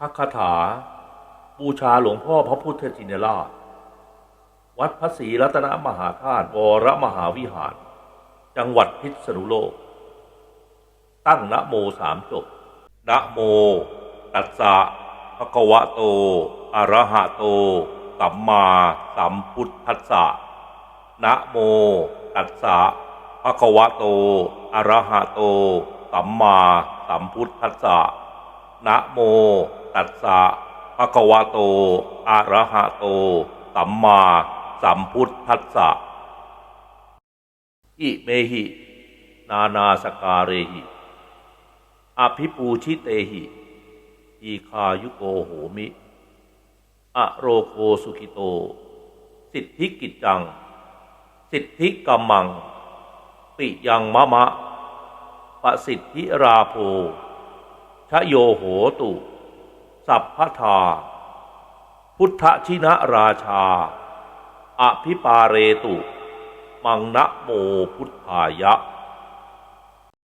พระคาถา บูชาหลวงพ่อพระพุทธชินราช วัดพระศรีรัตนมหาธาตุวรมหาวิหาร จังหวัดพิษณุโลก ตั้งนะโมสามจบนะโม ตัสสะภะคะวะโตอะระหะโต สัมมาสัมพุทธัสสะนะโม ตัสสะภะคะวะโตอะระหะโต สัมมาสัมพุทธัสสะนะโม ตัสสะภะคะวะโต อะระหะโต สัมมาสัมพุทธัสสะ อิเมหิ นานาสการเรหิ อภิปูชิเตหิอีคายุโกโหมิ อโรโคสุขิโต สิทธิกิจจัง สิทธิกัมมัง ปิยังมะมะ ปสิทธิราโภชโยโหตุ สัพพทา พุทธชินราชา อภิปาเรตุ มังนะโมพุทธายะ